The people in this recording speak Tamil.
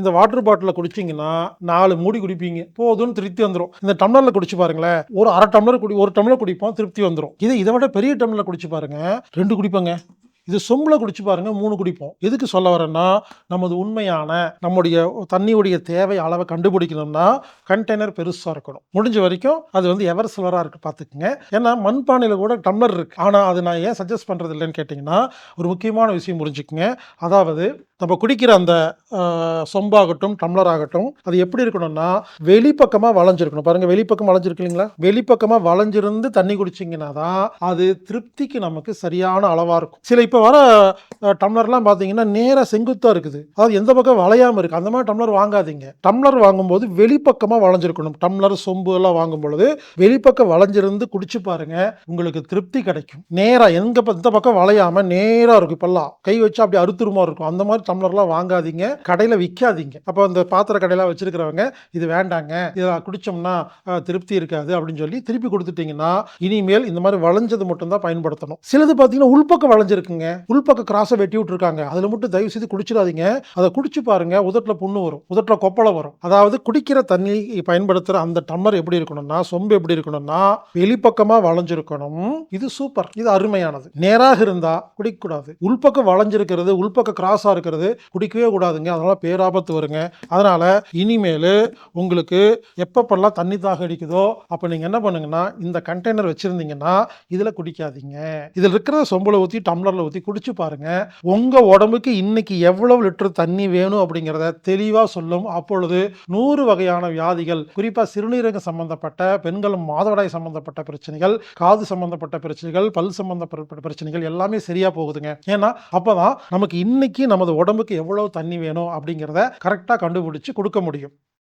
இந்த வாட்டர் பாட்டிலில் குடிச்சிங்கன்னா நாலு மூடி குடிப்பீங்க. போதும்னு திருப்தி வந்துடும் இந்த டம்ளரில் குடிச்சு பாருங்களேன். ஒரு அரை டம்ளர் குடி ஒரு டம்ளர் குடிப்போம் திருப்தி வந்துடும் இது இதை விட பெரிய டம்ளரில் குடிச்சு பாருங்க. ரெண்டு குடிப்போங்க. இது சொம்பில் குடிச்சு பாருங்க மூணு குடிப்போம். எதுக்கு சொல்ல வரேன்னா நமது உண்மையான நம்முடைய தண்ணியுடைய தேவை அளவை கண்டுபிடிக்கணும்னா கண்டெய்னர் பெருசாக இருக்கணும். முடிஞ்ச வரைக்கும் அது வந்து எவர் சில்வராக இருக்கு பார்த்துக்குங்க. ஏன்னா மண்பானையில் கூட டம்ளர் இருக்கு. ஆனால் அது நான் ஏன் சஜஸ்ட் பண்ணுறது இல்லைன்னு கேட்டிங்கன்னா ஒரு முக்கியமான விஷயம் புரிஞ்சுக்குங்க. அதாவது நம்ம குடிக்கிற அந்த சொம்பாகட்டும் டம்ளர் ஆகட்டும் அது எப்படி இருக்கணும்னா வெளிப்பக்கமாக வளைஞ்சிருக்கணும். பாருங்கள் வெளிப்பக்கம் வளைஞ்சிருக்கு இல்லைங்களா? வெளிப்பக்கமாக வளைஞ்சிருந்து தண்ணி குடிச்சிங்கன்னா தான் அது திருப்திக்கு நமக்கு சரியான அளவாக இருக்கும். சில இப்போ இப்போ வர டம்ளர்லாம் பார்த்தீங்கன்னா நேராக செங்குத்தாக இருக்குது. அதாவது எந்த பக்கம் வளையாமல் இருக்குது அந்த மாதிரி டம்ளர் வாங்காதீங்க. டம்ளர் வாங்கும்போது வெளிப்பக்கமாக வளைஞ்சிருக்கணும். டம்ளர் சொம்பு எல்லாம் வாங்கும் பொழுது வெளிப்பக்கம் வளைஞ்சிருந்து குடிச்சு பாருங்க உங்களுக்கு திருப்தி கிடைக்கும். நேராக எங்க இந்த பக்கம் வளையாமல் நேராக இருக்கும். இப்போல்லாம் கை வச்சு அப்படி அறுத்துருமா இருக்கும். அந்த மாதிரி டம்ளர்லாம் வாங்காதீங்க. கடையில் விற்காதீங்க அப்போ அந்த பாத்திர கடையெல்லாம் வச்சுருக்கிறவங்க இது வேண்டாங்க. இதை குடித்தோம்னா திருப்தி இருக்காது அப்படின்னு சொல்லி திருப்பி கொடுத்துட்டிங்கன்னா இனிமேல் இந்த மாதிரி வளைஞ்சது மட்டும்தான் பயன்படுத்தணும். சிலது பார்த்தீங்கன்னா உள்பக்கம் வளைஞ்சிருக்குங்க. உள்பக்க கிராஸை வெட்டி விட்டுருக்காங்க. அதில் மட்டும் தயவு செய்து குடிச்சிடாதீங்க. அதை குடிச்சு பாருங்க. உதட்டில் புண்ணு வரும். உதட்டில் கொப்பளை வரும். அதாவது குடிக்கிற தண்ணி பயன்படுத்துகிற அந்த டம்ளர் எப்படி இருக்கணும்னா சொம்பு எப்படி இருக்கணும்னா வெளிப்பக்கமாக வளைஞ்சிருக்கணும். இது சூப்பர் இது அருமையானது. நேராக இருந்தா குடிக்கக்கூடாது. உள்பக்கம் வளைஞ்சிருக்கிறது உள்பக்கம் கிராஸாக இருக்கிறது குடிக்கவே கூடாதுங்க. அதனால பேராபத்து வருங்க. அதனால இனிமேல் உங்களுக்கு எப்பப்பெல்லாம் தண்ணி தாக அடிக்குதோ அப்போ நீங்கள் என்ன பண்ணுங்கன்னா இந்த கண்டெய்னர் வச்சுருந்தீங்கன்னா இதில் குடிக்காதீங்க. இதில் இருக்கிற சொம்பளை ஊற்றி டம்ளரில் ஊற்றி குடிச்சு பாருங்க. உங்க உடம்புக்கு இன்னைக்கு எவ்வளவு லிட்டர் தண்ணி வேணும் அப்படிங்கிறத தெளிவாக சொல்லும். அப்பொழுது நூறு வகையான வியாதிகள் குறிப்பாக சிறுநீரகம் சம்பந்தப்பட்ட பெண்கள் மாதவிடாய் சம்பந்தப்பட்ட பிரச்சனைகள் காது சம்பந்தப்பட்ட பிரச்சனைகள் பல் சம்பந்தப்பட்ட பிரச்சனைகள் எல்லாமே சரியா போகுதுங்க. ஏன்னா அப்பதான் நமக்கு இன்னைக்கு நமது உடம்புக்கு எவ்வளவு தண்ணி வேணும் அப்படிங்கிறத கரெக்டாக கண்டுபிடிச்சு கொடுக்க முடியும்.